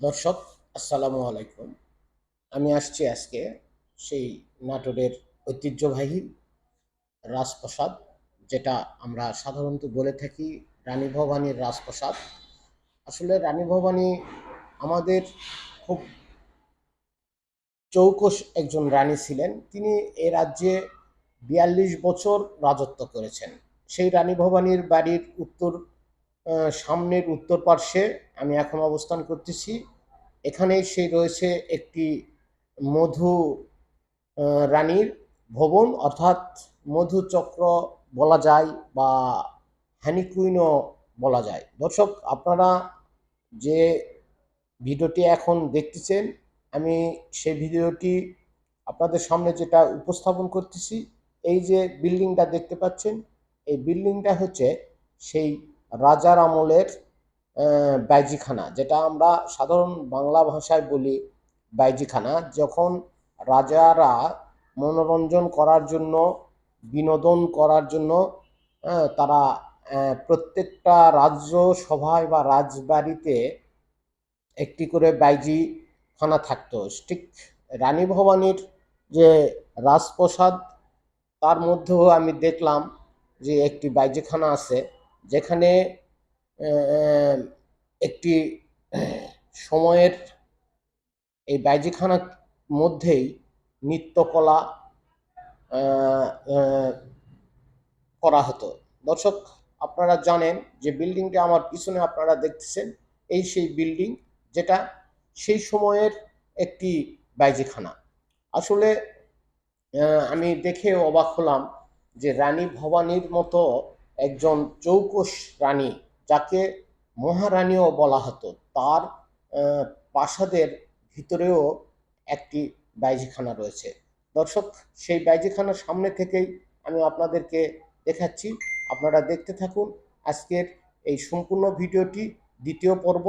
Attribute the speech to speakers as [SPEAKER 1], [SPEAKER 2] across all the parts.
[SPEAKER 1] দর্শক, আসসালামু আলাইকুম। আমি আসছি আজকে সেই নাটোরের ঐতিহ্যবাহী রাজপ্রসাদ, যেটা আমরা সাধারণত বলে থাকি রানী ভবানীর রাজপ্রসাদ। আসলে রানী ভবানী আমাদের খুব চৌকস একজন রানী ছিলেন। তিনি এ রাজ্যে বিয়াল্লিশ বছর রাজত্ব করেছেন। সেই রানী ভবানীর বাড়ির উত্তর সামনের উত্তর পার্শ্বে আমি এখন অবস্থান করতেছি। এখানেই সেই রয়েছে একটি মধু রানীর ভবন। অর্থাৎ মধু চক্র বলা যায় বা হ্যানিকুইনও বলা যায়। দর্শক, আপনারা যে ভিডিওটি এখন দেখতেছেন, আমি সেই ভিডিওটি আপনাদের সামনে যেটা উপস্থাপন করতেছি, এই যে বিল্ডিংটা দেখতে পাচ্ছেন, এই বিল্ডিংটা হচ্ছে সেই রাজার আমলের বাইজিখানা যেটা আমরা সাধারণ বাংলা ভাষায় বলি বাইজিখানা যখন রাজারা মনোরঞ্জন করার জন্য, বিনোদন করার জন্য তারা প্রত্যেকটা রাজ্য সভায় বা রাজবাড়িতে একটি করে বাইজি খানা থাকতো। ঠিক রানী ভবানীর যে রাজপ্রসাদ, তার মধ্যেও আমি দেখলাম যে একটি বাইজিখানা আছে। যেখানে একটি সময়ের এই বাইজিখানার মধ্যেই নৃত্যকলা করা হতো। দর্শক, আপনারা জানেন যে বিল্ডিংটা আমার পিছনে আপনারা দেখতেছেন, এই সেই বিল্ডিং যেটা সেই সময়ের একটি বাইজিখানা আসলে আমি দেখে অবাক হলাম যে রানী ভবানীর মতো একজন চৌকস রানী, যাকে মহারানীও বলা হতো। তার প্রাসাদের ভিতরেও একটি বাইজিখানা রয়েছে। দর্শক, সেই বাইজিখানার সামনে থেকেই আমি আপনাদেরকে দেখাচ্ছি। আপনারা দেখতে থাকুন আজকের এই সম্পূর্ণ ভিডিওটি, দ্বিতীয় পর্ব।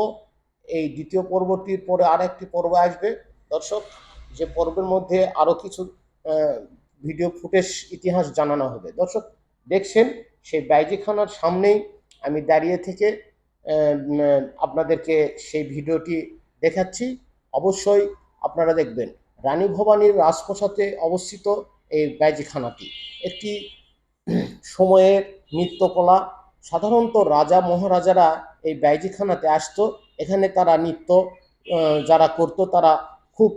[SPEAKER 1] এই দ্বিতীয় পর্বটির পরে আর একটি পর্ব আসবে। দর্শক, যে পর্বের মধ্যে আরও কিছু ভিডিও ফুটেজ, ইতিহাস জানানো হবে। দর্শক, দেখছেন সেই বাইজিখানার সামনেই আমি দাঁড়িয়ে থেকে আপনাদেরকে সেই ভিডিওটি দেখাচ্ছি। অবশ্যই আপনারা দেখবেন, রানী ভবানীর রাজপ্রসাদে অবস্থিত এই বাইজিখানাটি। একটি সময়ের নৃত্যকলা। সাধারণত রাজা মহারাজারা এই বাইজিখানাতে আসতো। এখানে তারা নৃত্য যারা করতো তারা খুব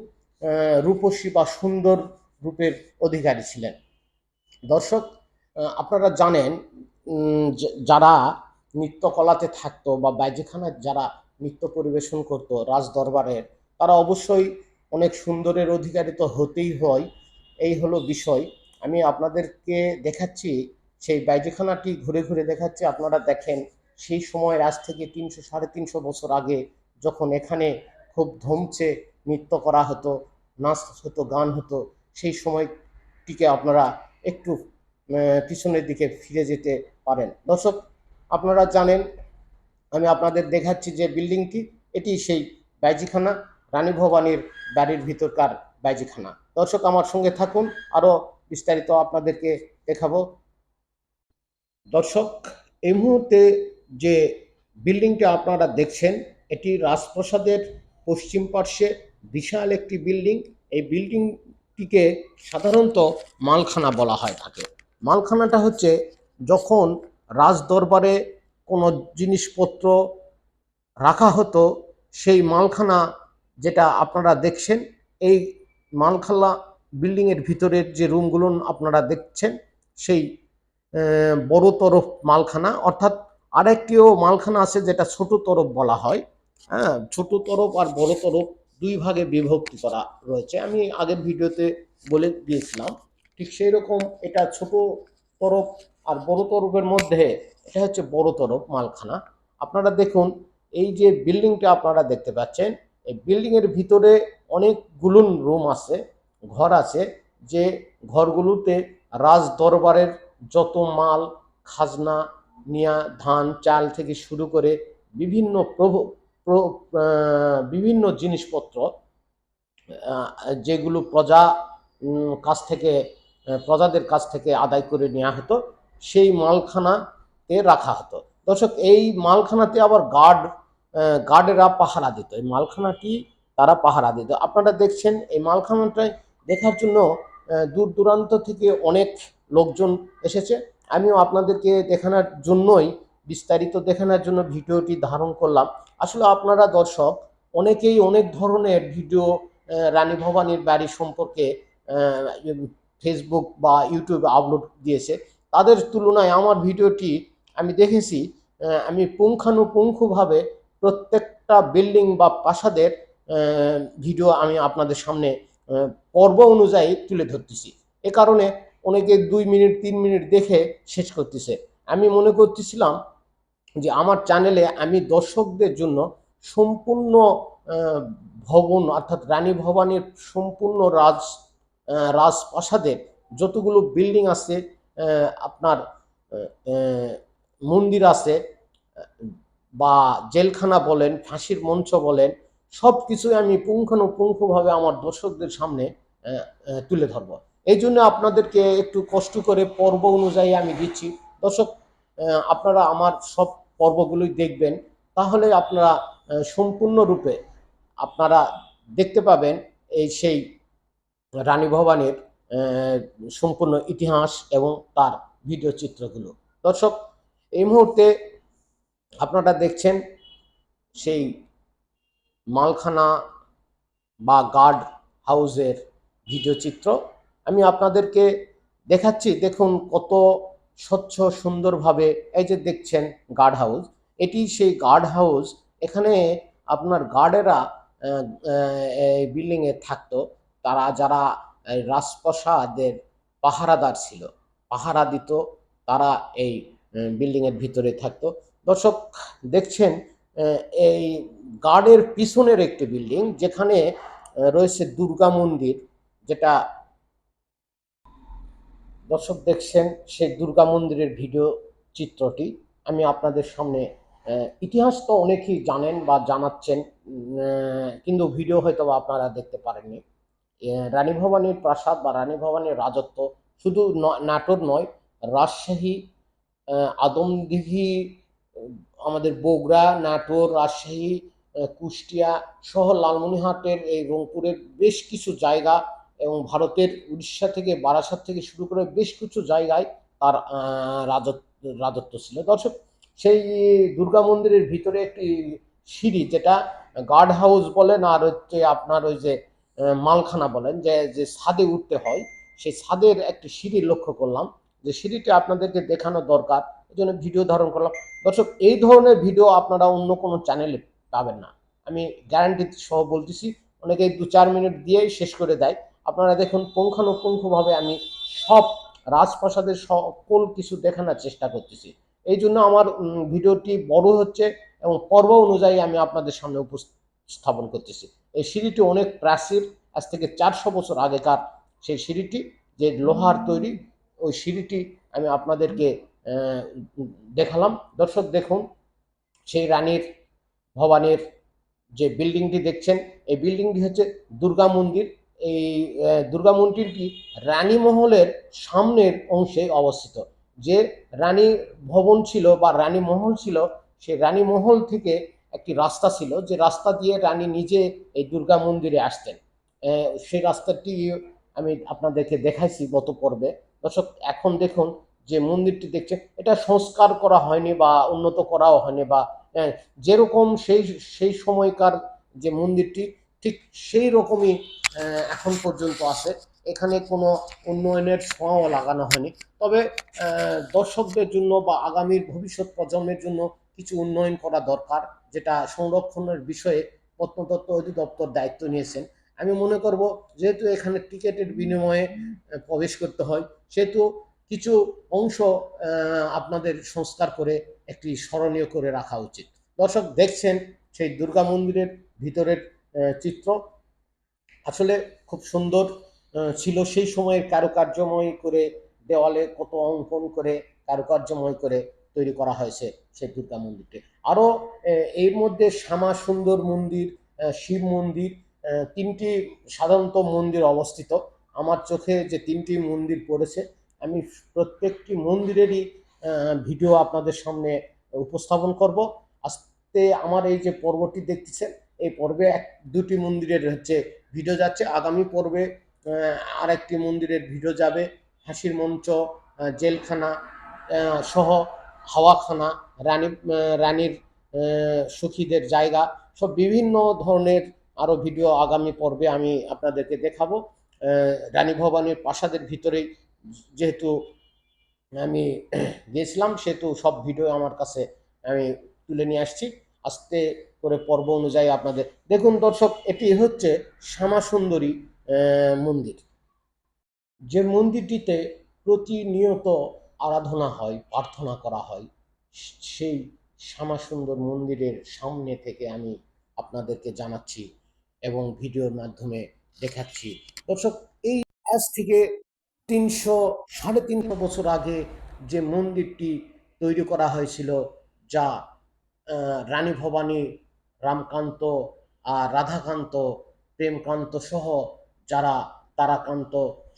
[SPEAKER 1] রূপসী বা সুন্দর রূপের অধিকারী ছিলেন। দর্শক আপনারা জানেন যারা নৃত্যকলাতে থাকতো বা বাইজিখানায় যারা নৃত্য পরিবেশন করতো রাজ দরবারের তারা অবশ্যই অনেক সুন্দরের অধিকারী তো হতেই হয়। এই হলো বিষয়। আমি আপনাদেরকে দেখাচ্ছি, সেই বাইজিখানাটি ঘুরে ঘুরে দেখাচ্ছি। আপনারা দেখেন, সেই সময় আজ থেকে তিনশো, সাড়ে তিনশো বছর আগে যখন এখানে খুব ধমচে নৃত্য করা হতো, নাচ হতো, গান হতো, সেই সময়টিকে আপনারা একটু পিছনের দিকে ফিরে যেতে পারেন। দর্শক, আপনারা জানেন, আমি আপনাদের দেখাচ্ছি যে বিল্ডিংটি, এটি সেই বাইজিখানা রানী ভবানীর বাড়ির ভিতরকার বাইজিখানা দর্শক, আমার সঙ্গে থাকুন, আরও বিস্তারিত আপনাদেরকে দেখাবো। দর্শক, এই মুহূর্তে যে বিল্ডিংটা আপনারা দেখছেন, এটি রাজপ্রাসাদের পশ্চিম পার্শ্বে বিশাল একটি বিল্ডিং। এই বিল্ডিংটিকে সাধারণত মালখানা বলা হয় থাকে। মালখানাটা হচ্ছে যখন রাজ দরবারে কোনো জিনিসপত্র রাখা হতো, সেই মালখানা যেটা আপনারা দেখছেন, এই মালখানা বিল্ডিংয়ের ভিতরের যে রুমগুলো আপনারা দেখছেন, সেই বড় তরফ মালখানা। অর্থাৎ আরেকটিও মালখানা আছে যেটা ছোট তরফ বলা হয়। হ্যাঁ ছোট তরফ আর বড় তরফ দুই ভাগে বিভক্তি করা রয়েছে। আমি আগের ভিডিওতে বলে দিয়েছিলাম। ঠিক সেই রকম এটা ছোট তরফ আর বড় তরফের মধ্যে এটা হচ্ছে বড় তরফ, মালখানা। আপনারা দেখুন, এই যে বিল্ডিংটা আপনারা দেখতে পাচ্ছেন, এই বিল্ডিংয়ের ভিতরে অনেকগুলো রুম আছে, ঘর আছে, যে ঘরগুলোতে রাজ দরবারের যত মাল, খাজনা, নিয়া, ধান, চাল থেকে শুরু করে বিভিন্ন বিভিন্ন জিনিসপত্র যেগুলো প্রজা কাছ থেকে প্রজাদের কাছ থেকে আদায় করে নেওয়া হতো, সেই মালখানাতে রাখা হতো। দর্শক, এই মালখানাতে আবার গার্ড গার্ডেরা পাহারা দিত। এই মালখানাটি তারা পাহারা দিত। আপনারা দেখছেন, এই মালখানাটায় দেখার জন্য দূর দূরান্ত থেকে অনেক লোকজন এসেছে। আমিও আপনাদেরকে দেখানোর জন্যই, বিস্তারিত দেখানোর জন্য ভিডিওটি ধারণ করলাম। আসলে আপনারা দর্শক, অনেকেই অনেক ধরনের ভিডিও রানী ভবানীর বাড়ি সম্পর্কে ফেসবুক বা ইউটিউবে আপলোড দিয়েছে। তাদের তুলনায় আমার ভিডিওটি আমি দেখেছি আমি পুঙ্খানুপুঙ্খভাবে প্রত্যেকটা বিল্ডিং বা প্রাসাদের ভিডিও আমি আপনাদের সামনে পর্ব অনুযায়ী তুলে ধরতেছি। এ কারণে অনেকে দুই মিনিট, তিন মিনিট দেখে শেষ করতেছে। আমি মনে করতেছিলাম যে আমার চ্যানেলে আমি দর্শকদের জন্য সম্পূর্ণ ভবন অর্থাৎ রানী ভবানীর সম্পূর্ণ রাজ রাজপ্রাসাদের যতগুলো বিল্ডিং আছে আপনার মন্দির আছে, বা জেলখানা বলেন, ফাঁসির মঞ্চ বলেন সব কিছুই আমি পুঙ্খানুপুঙ্খভাবে আমার দর্শকদের সামনে তুলে ধরব। এই জন্য আপনাদেরকে একটু কষ্ট করে পর্ব অনুযায়ী আমি দিচ্ছি। দর্শক আপনারা আমার সব পর্বগুলোই দেখবেন। তাহলে আপনারা সম্পূর্ণরূপে আপনারা দেখতে পাবেন এই সেই রানী ভবানীর সম্পূর্ণ ইতিহাস এবং তার ভিডিও চিত্রগুলো। দর্শক, এই মুহূর্তে আপনারা দেখছেন সেই মালখানা বা গার্ড হাউসের ভিডিও চিত্র। আমি আপনাদেরকে দেখাচ্ছি, দেখুন কত স্বচ্ছ সুন্দরভাবে এই যে দেখছেন গার্ড হাউস। এটি সেই গার্ড হাউস, এখানে আপনার গার্ডেরা বিল্ডিংয়ে থাকতো। তারা যারা রাজপ্রাসাদের পাহারাদার ছিল, পাহারা দিত, তারা এই বিল্ডিংয়ের ভিতরে থাকতো। দর্শক, দেখছেন এই গার্ডের পিছনের একটি বিল্ডিং যেখানে রয়েছে দুর্গা মন্দির, যেটা দর্শক দেখছেন, সেই দুর্গা মন্দিরের ভিডিও চিত্রটি। আমি আপনাদের সামনে ইতিহাস তো অনেকেই জানেন বা জানাচ্ছেন কিন্তু ভিডিও হয়তো আপনারা দেখতে পারেননি। রানী ভবানীর প্রাসাদ বা রানী ভবানীর রাজত্ব শুধু নাটোর নয়, রাজশাহী আদমদিঘি, আমাদের বগুড়া, নাটোর, রাজশাহী কুষ্টিয়া সহ লালমনিহাটের এই রংপুরের বেশ কিছু জায়গা এবং ভারতের উড়িষ্যা থেকে বারাসাত থেকে শুরু করে বেশ কিছু জায়গায় তার রাজত্ব রাজত্ব ছিল। দর্শক, সেই দুর্গা মন্দিরের ভিতরে একটি সিঁড়ি যেটা গার্ড হাউস বলেন, আর হচ্ছে আপনার ওই যে মালখানা বলেন, যে যে ছাদে উঠতে হয়, সেই ছাদের একটি সিঁড়ি লক্ষ্য করলাম। যে সিঁড়িটি আপনাদেরকে দেখানো দরকার, এই জন্য ভিডিও ধারণ করলাম। দর্শক, এই ধরনের ভিডিও আপনারা অন্য কোনো চ্যানেলে পাবেন না। আমি গ্যারান্টি সহ বলতেছি অনেকে দু চার মিনিট দিয়েই শেষ করে দেয়। আপনারা দেখুন, পুঙ্খানুপুঙ্খভাবে আমি সব রাজপ্রাসাদের সকল কিছু দেখানোর চেষ্টা করতেছি। এই জন্য আমার ভিডিওটি বড় হচ্ছে এবং পর্ব অনুযায়ী আমি আপনাদের সামনে উপস্থাপন করতেছি। এই সিঁড়িটি অনেক প্রাচীর, আজ থেকে চারশো বছর আগেকার সেই সিঁড়িটি, যে লোহার তৈরি, ওই সিঁড়িটি আমি আপনাদেরকে দেখালাম। দর্শক দেখুন, সেই রানীর ভবানীর যে বিল্ডিংটি দেখছেন, এই বিল্ডিংটি হচ্ছে দুর্গা মন্দির। এই দুর্গা মন্দিরটি রানী মহলের সামনের অংশে অবস্থিত। যে রানী ভবন ছিল বা রানী মহল ছিল সেই রানী মহল থেকে একটি রাস্তা ছিল, যে রাস্তা দিয়ে রানী নিজে এই দুর্গা মন্দিরে আসতেন। সেই রাস্তাটি আমি আপনাদেরকে দেখাইছি গত পর্বে। দর্শক, এখন দেখুন যে মন্দিরটি দেখছে এটা সংস্কার করা হয়নি বা উন্নত করাও হয়নি বা যেরকম সেই সেই সময়কার যে মন্দিরটি, ঠিক সেই রকমই এখন পর্যন্ত আছে। এখানে কোনো উন্নয়নের ছোঁয়াও লাগানো হয়নি। তবে দর্শকদের জন্য বা আগামীর ভবিষ্যৎ প্রজন্মের জন্য কিছু উন্নয়ন করা দরকার, যেটা সংরক্ষণের বিষয়ে প্রত্নতত্ত্ব অধিদপ্তর দায়িত্ব নিয়েছেন। আমি মনে করব যেহেতু এখানে টিকেটের বিনিময়ে প্রবেশ করতে হয়, সেহেতু কিছু অংশ আপনাদের সংস্কার করে একটি স্মরণীয় করে রাখা উচিত। দর্শক, দেখছেন সেই দুর্গা মন্দিরের ভিতরের চিত্র। আসলে খুব সুন্দর ছিল সেই সময়ের কারুকার্যময় করে দেওয়ালে কত অঙ্কন করে, কারুকার্যময় করে তৈরি করা হয়েছে সেই দুর্গা মন্দিরটি। আরও এর মধ্যে শ্যামা সুন্দর মন্দির শিব মন্দির তিনটি সাধারণত মন্দির অবস্থিত। আমার চোখে যে তিনটি মন্দির পড়েছে আমি প্রত্যেকটি মন্দিরেরই ভিডিও আপনাদের সামনে উপস্থাপন করব। আজ আজকে আমার এই যে পর্বটি দেখতেছেন এই পর্বে এক দুটি মন্দিরের হচ্ছে ভিডিও যাচ্ছে। আগামী পর্বে আহ, আরেকটি মন্দিরের ভিডিও যাবে। হাসির মঞ্চ জেলখানা সহ হাওয়াখানা, রানী রানীর সুখীদের জায়গা, সব বিভিন্ন ধরনের আরও ভিডিও আগামী পর্বে আমি আপনাদেরকে দেখাবো। রানী ভবানীর প্রাসাদের ভিতরেই যেহেতু আমি গিয়েছিলাম সেহেতু সব ভিডিও আমার কাছে আমি তুলে নিয়ে আসছি। আস্তে করে পর্ব অনুযায়ী আপনাদের, দেখুন দর্শক, এটি হচ্ছে শ্যামা সুন্দরী মন্দির। যে মন্দিরটিতে প্রতিনিয়ত আরাধনা হয়, প্রার্থনা করা হয়। সেই শ্যামা সুন্দর মন্দিরের সামনে থেকে আমি আপনাদেরকে জানাচ্ছি এবং ভিডিওর মাধ্যমে দেখাচ্ছি। দর্শক, এই আজ থেকে তিনশো, সাড়ে তিনশো বছর আগে যে মন্দিরটি তৈরি করা হয়েছিল, যা রানী ভবানী, রামকান্ত আর রাধাকান্ত, প্রেমকান্ত সহ যারা তারাকান্ত,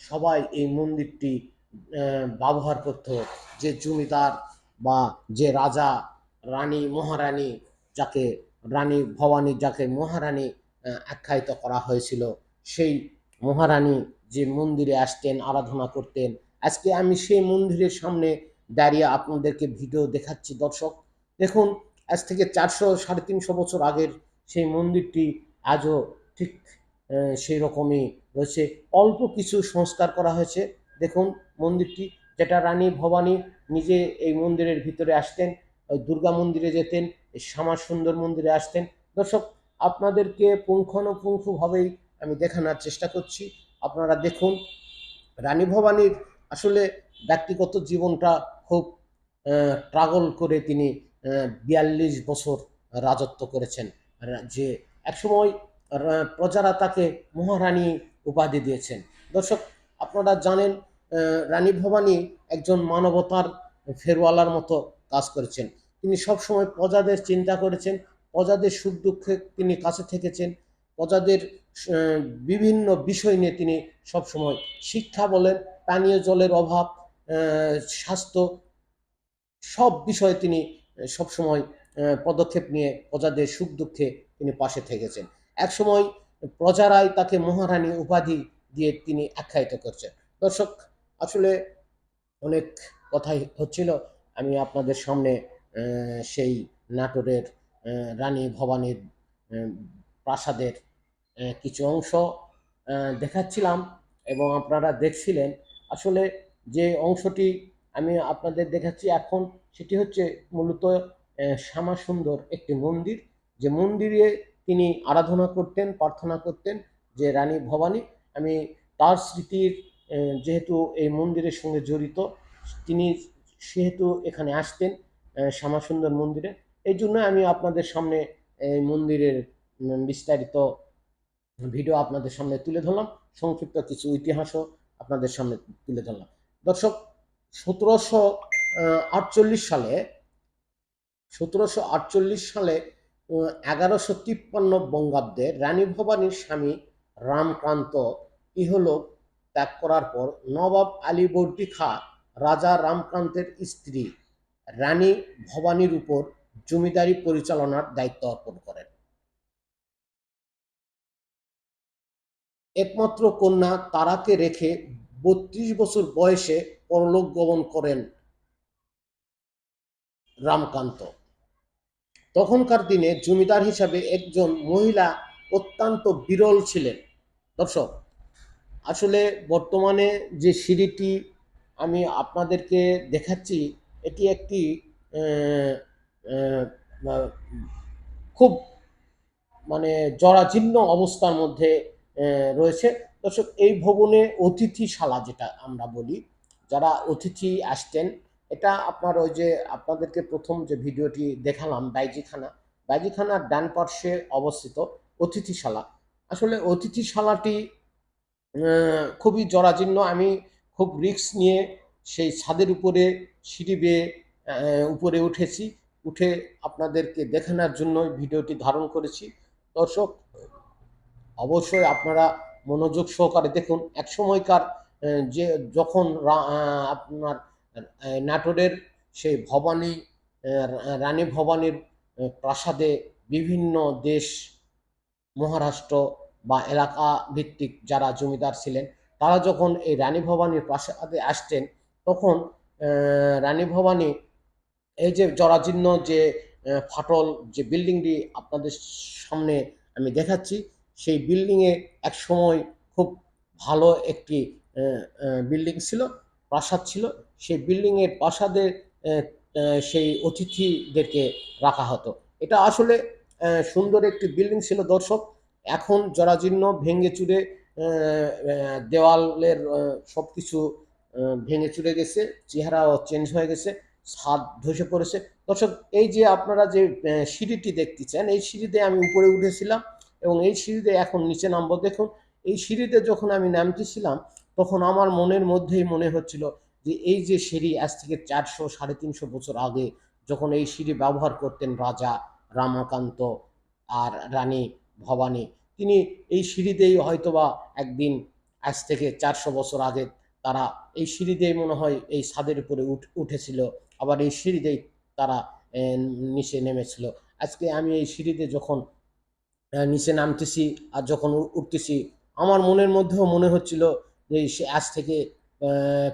[SPEAKER 1] সবাই এই মন্দিরটি ব্যবহার করত যে জমিদার বা যে রাজা, রানী, মহারানী যাকে, রানী ভবানী যাকে মহারানী আখ্যায়িত করা হয়েছিল, সেই মহারানী যে মন্দিরে আসতেন, আরাধনা করতেন, আজকে আমি সেই মন্দিরের সামনে দাঁড়িয়ে আপনাদেরকে ভিডিও দেখাচ্ছি, দর্শক। দেখুন, আজ থেকে চারশো, সাড়ে তিনশো বছর আগের সেই মন্দিরটি আজও ঠিক সেই রকমই রয়েছে। অল্প কিছু সংস্কার করা হয়েছে। দেখুন মন্দিরটি, যেটা রানী ভবানী নিজে এই মন্দিরের ভিতরে আসতেন, দুর্গা মন্দিরে যেতেন শ্যামা সুন্দর মন্দিরে আসতেন। দর্শক, আপনাদেরকে পুঙ্খানুপুঙ্খভাবেই আমি দেখানোর চেষ্টা করছি। আপনারা দেখুন, রানী ভবানীর আসলে ব্যক্তিগত জীবনটা খুব ট্রাগল করে তিনি বিয়াল্লিশ বছর রাজত্ব করেছেন। যে একসময় প্রজারা তাকে মহারানী উপাধি দিয়েছেন। দর্শক, আপনারা জানেন রানী ভবানী একজন মানবতার ফেরওয়ালার মতো কাজ করেছেন। তিনি সবসময় প্রজাদের চিন্তা করেছেন, প্রজাদের সুখ দুঃখে তিনি কাছে থেকেছেন, প্রজাদের বিভিন্ন বিষয় নিয়ে তিনি সবসময় শিক্ষা বলেন, পানীয় জলের অভাব স্বাস্থ্য, সব বিষয়ে তিনি সবসময় পদক্ষেপ নিয়ে প্রজাদের সুখ দুঃখে তিনি পাশে থেকেছেন। একসময় প্রজারাই তাকে মহারানী উপাধি দিয়ে তিনি আখ্যায়িত করছেন। দর্শক আসলে অনেক কথাই হচ্ছিল। আমি আপনাদের সামনে সেই নাটোরের রানী ভবানীর প্রাসাদের কিছু অংশ দেখাচ্ছিলাম এবং আপনারা দেখছিলেন। আসলে যে অংশটি আমি আপনাদের দেখাচ্ছি এখন, সেটি হচ্ছে মূলত শ্যামা সুন্দর একটি মন্দির। যে মন্দিরে তিনি আরাধনা করতেন, প্রার্থনা করতেন যে রানী ভবানী, আমি তার স্মৃতির যেহেতু এই মন্দিরের সঙ্গে জড়িত, তিনি সেহেতু এখানে আসতেন শ্যামাসুন্দর মন্দিরে। এই জন্য আমি আপনাদের সামনে এই মন্দিরের বিস্তারিত ভিডিও আপনাদের সামনে তুলে ধরলাম। সংক্ষিপ্ত কিছু ইতিহাসও আপনাদের সামনে তুলে ধরলাম। দর্শক, সতেরোশো আটচল্লিশ সালে, সতেরোশো আটচল্লিশ সালে এগারোশো তিপ্পান্ন বঙ্গাব্দে রানী ভবানীর স্বামী রামকান্ত ইহলোক ত্যাগ করার পর নবাব আলীবর্দী খা রাজা রামকান্তের স্ত্রী রানী ভবানীর উপর জমিদারি পরিচালনার দায়িত্ব অর্পণ করেন। একমাত্র কন্যা তারাকে রেখে বত্রিশ বছর বয়সে পরলোক গমন করেন রামকান্ত। তখনকার দিনে জমিদার হিসাবে একজন মহিলা অত্যন্ত বিরল ছিলেন। দর্শক আসলে বর্তমানে যে সিঁড়িটি আমি আপনাদেরকে দেখাচ্ছি, এটি একটি খুব মানে জরাজীর্ণ অবস্থার মধ্যে রয়েছে। দর্শক, এই ভবনে অতিথিশালা যেটা আমরা বলি, যারা অতিথি আসতেন এটা আপনার ওই যে আপনাদেরকে প্রথম যে ভিডিওটি দেখালাম, বাইজিখানা। বাইজিখানার ডান পার্শ্বে অবস্থিত অতিথিশালা। আসলে অতিথিশালাটি খুবই জরাজীর্ণ। আমি খুব রিস্ক নিয়ে সেই ছাদের উপরে সিঁড়ি বেয়ে উপরে উঠেছি। উঠে আপনাদেরকে দেখানোর জন্য ভিডিওটি ধারণ করেছি। দর্শক, অবশ্যই আপনারা মনোযোগ সহকারে দেখুন। এক সময়কার যে যখন আপনার নাটোরের সেই ভবানী রানী ভবানীর প্রাসাদে বিভিন্ন দেশ, মহারাষ্ট্র বা এলাকা ভিত্তিক যারা জমিদার ছিলেন তারা যখন এই রানী ভবানীর প্রাসাদে আসতেন তখন রানী ভবানী এই যে জরাজীর্ণ যে ফাটল যে বিল্ডিংটি আপনাদের সামনে আমি দেখাচ্ছি সেই বিল্ডিংয়ে এক সময় খুব ভালো একটি বিল্ডিং ছিল প্রাসাদ ছিল। সেই বিল্ডিংয়ের প্রাসাদে আহ, আহ, সেই অতিথিদেরকে রাখা হতো। এটা আসলে সুন্দর একটি বিল্ডিং ছিল দর্শক। এখন জরাজীর্ণ, ভেঙে চুরে দেওয়ালের সব কিছু ভেঙে চুরে গেছে, চেহারাও চেঞ্জ হয়ে গেছে, ছাদ ধসে পড়েছে। দর্শক, এই যে আপনারা যে সিঁড়িটি দেখতেছেন, এই সিঁড়িতে আমি উপরে উঠেছিলাম এবং এই সিঁড়িতে এখন নিচে নামবো। দেখুন, এই সিঁড়িতে যখন আমি নামতেছিলাম, তখন আমার মনের মধ্যেই মনে হচ্ছিল যে, এই যে সিঁড়ি আজ থেকে চারশো, সাড়ে তিনশো বছর আগে যখন এই সিঁড়ি ব্যবহার করতেন রাজা রামাকান্ত আর রানী ভবানী। তিনি এই সিঁড়িতেই হয়তোবা একদিন আজ থেকে চারশো বছর আগে তারা এই সিঁড়িতেই মনে হয় এই ছাদের উপরে উঠ- উঠেছিল। আবার এই সিঁড়িতেই তারা নিচে নেমেছিল। আজকে আমি এই সিঁড়িতে যখন নিচে নামতেছি আর যখন উঠতেছি, আমার মনের মধ্যেও মনে হচ্ছিল যে সে আজ থেকে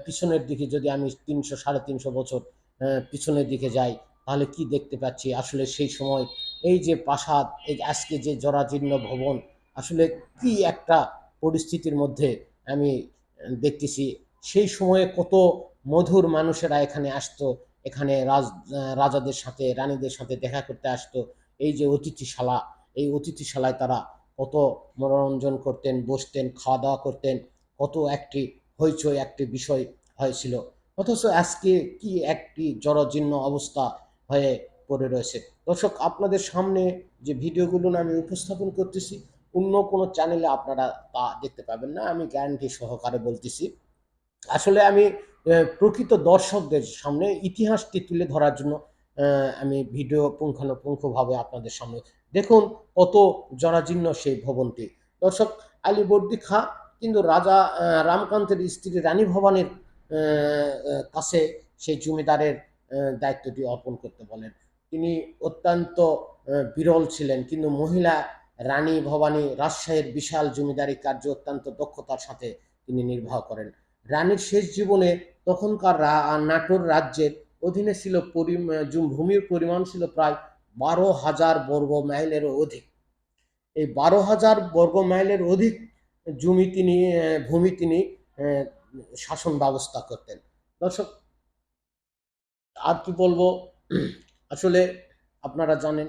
[SPEAKER 1] পিছনের দিকে যদি আমি তিনশো, সাড়ে তিনশো বছর পিছনের দিকে যাই, তাহলে কি দেখতে পাচ্ছি? আসলে সেই সময় এই যে প্রাসাদ, এই আজকে যে জরাজীর্ণ ভবন, আসলে কি একটা পরিস্থিতির মধ্যে আমি দেখতেছি। সেই সময়ে কত মধুর মানুষেরা এখানে আসতো, এখানে রাজ রাজাদের সাথে, রানীদের সাথে দেখা করতে আসতো। এই যে অতিথিশালা, এই অতিথিশালায় তারা কত মনোরঞ্জন করতেন, বসতেন খাওয়া দাওয়া করতেন, কত একটি হইচই, একটি বিষয় হয়েছিল। অথচ আজকে কি একটি জরাজীর্ণ অবস্থা হয়ে পড়ে রয়েছে। দর্শক, আপনাদের সামনে যে ভিডিওগুলো আমি উপস্থাপন করতেছি, অন্য কোনো চ্যানেলে আপনারা তা দেখতে পাবেন না, আমি গ্যারান্টি সহকারে বলতেছি। আসলে আমি প্রকৃত দর্শকদের সামনে ইতিহাসটি তুলে ধরার জন্য আমি ভিডিও পুঙ্খানুপুঙ্খভাবে আপনাদের সামনে, দেখুন কত জরাজীর্ণ সেই ভবনটি। দর্শক আলীবর্দী খা কিন্তু রাজা রামকান্তের স্ত্রী রানী ভবানীর কাছে সেই জমিদারের দায়িত্বটি অর্পণ করতে বলেন। তিনি অত্যন্ত বিরল ছিলেন। কিন্তু মহিলা রানী ভবানী রাজশাহীর বিশাল জমিদারি কার্য অত্যন্ত দক্ষতার সাথে তিনি নির্বাহ করেন। রানীর শেষ জীবনে তখনকার নাটোর রাজ্যের অধীনে ছিল ভূমির পরিমাণ ছিল প্রায় বারো হাজার বর্গ মাইলেরও অধিক। এই বারো হাজার বর্গ মাইলের অধিক জমি তিনি ভূমি তিনি শাসন ব্যবস্থা করতেন। দর্শক, আর কি বলব? আসলে আপনারা জানেন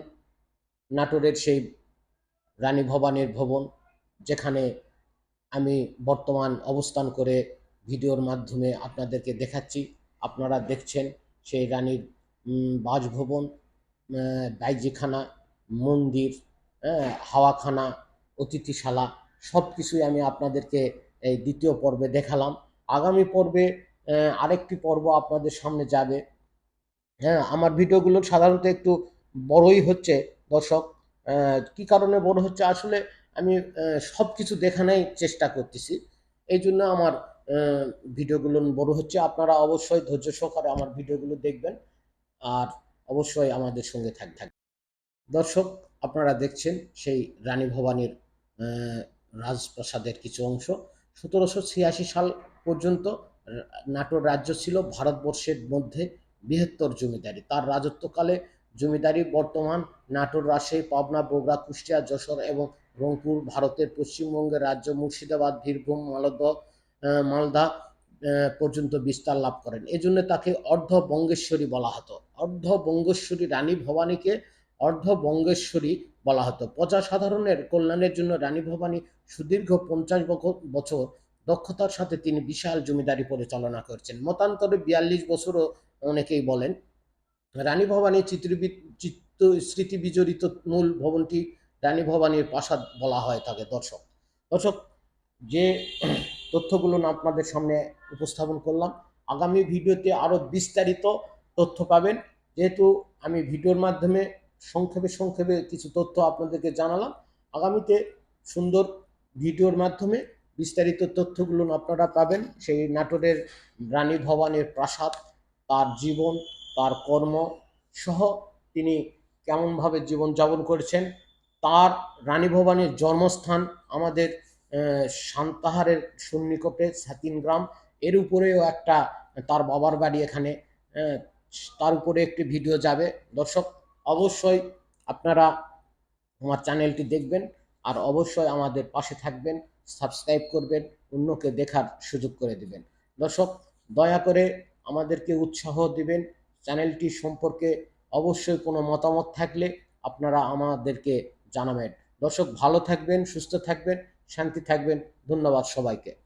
[SPEAKER 1] নাটোরের সেই রানী ভবানের ভবন যেখানে আমি বর্তমান অবস্থান করে ভিডিওর মাধ্যমে আপনাদেরকে দেখাচ্ছি। আপনারা দেখছেন সেই রানীর বাসভবন বাইজিখানা মন্দির হ্যাঁ, হাওয়াখানা অতিথিশালা সব কিছুই আমি আপনাদেরকে এই দ্বিতীয় পর্বে দেখালাম। আগামী পর্বে আরেকটি পর্ব আপনাদের সামনে যাবে। হ্যাঁ আমার ভিডিওগুলো সাধারণত একটু বড়ই হচ্ছে দর্শক। কি কারণে বড় হচ্ছে? আসলে আমি সব কিছু দেখানোই চেষ্টা করতেছি। এই জন্য আমার ভিডিওগুলো বড় হচ্ছে। আপনারা অবশ্যই ধৈর্য সহকারে আমার ভিডিওগুলো দেখবেন আর অবশ্যই আমাদের সঙ্গে থাক থাকবেন দর্শক, আপনারা দেখছেন সেই রানী ভবানীর রাজপ্রাসাদের কিছু অংশ। সতেরোশো ছিয়াশি সাল পর্যন্ত নাটোর রাজ্য ছিল ভারতবর্ষের মধ্যে বৃহত্তর জমিদারি। তার রাজত্বকালে জমিদারি বর্তমান নাটোর রাজশাহী পাবনা বগুড়া কুষ্টিয়া যশোর এবং রংপুর ভারতের পশ্চিমবঙ্গের রাজ্য মুর্শিদাবাদ বীরভূম মালদহ আহ, মালদা পর্যন্ত বিস্তার লাভ করেন। এজন্য তাকে অর্ধ বঙ্গেশ্বরী বলা হতো। অর্ধ বঙ্গেশ্বরী রানী ভবানীকে অর্ধ বঙ্গেশ্বরী বলা হতো। প্রজা সাধারণের কল্যাণের জন্য রানী ভবানী সুদীর্ঘ পঞ্চাশ বছর দক্ষতার সাথে তিনি বিশাল জমিদারি পরিচালনা করছেন। মতান্তরে বিয়াল্লিশ বছরও অনেকেই বলেন। রানী ভবানীর চিত্রবি- চিত্ত স্মৃতি বিজড়িত মূল ভবনটি রানী ভবানীর প্রাসাদ বলা হয় তাকে দর্শক। দর্শক, যে তথ্যগুলো আপনাদের সামনে উপস্থাপন করলাম, আগামী ভিডিওতে আরও বিস্তারিত তথ্য পাবেন। যেহেতু আমি ভিডিওর মাধ্যমে সংক্ষেপে সংক্ষেপে কিছু তথ্য আপনাদেরকে জানালাম, আগামীতে সুন্দর ভিডিওর মাধ্যমে বিস্তারিত তথ্যগুলো আপনারা পাবেন। সেই নাটোরের রানী ভবানের প্রাসাদ তার জীবন, তার কর্ম সহ তিনি কেমনভাবে জীবনযাপন করেছেন, তার রানী ভবানীর জন্মস্থান আমাদের সান্তাহারের সন্নিকটে সাতিন গ্রাম। এর উপরেও একটা, তার বাবার বাড়ি এখানে তার উপরে একটি ভিডিও যাবে। দর্শক, অবশ্যই আপনারা আমার চ্যানেলটি দেখবেন আর অবশ্যই আমাদের পাশে থাকবেন, সাবস্ক্রাইব করবেন, অন্যকে দেখার সুযোগ করে দেবেন। দর্শক, দয়া করে আমাদেরকে উৎসাহ দেবেন। চ্যানেলটি সম্পর্কে অবশ্যই কোনো মতামত থাকলে আপনারা আমাদেরকে জানাবেন। দর্শক, ভালো থাকবেন, সুস্থ থাকবেন, শান্তি থাকবেন। ধন্যবাদ সবাইকে।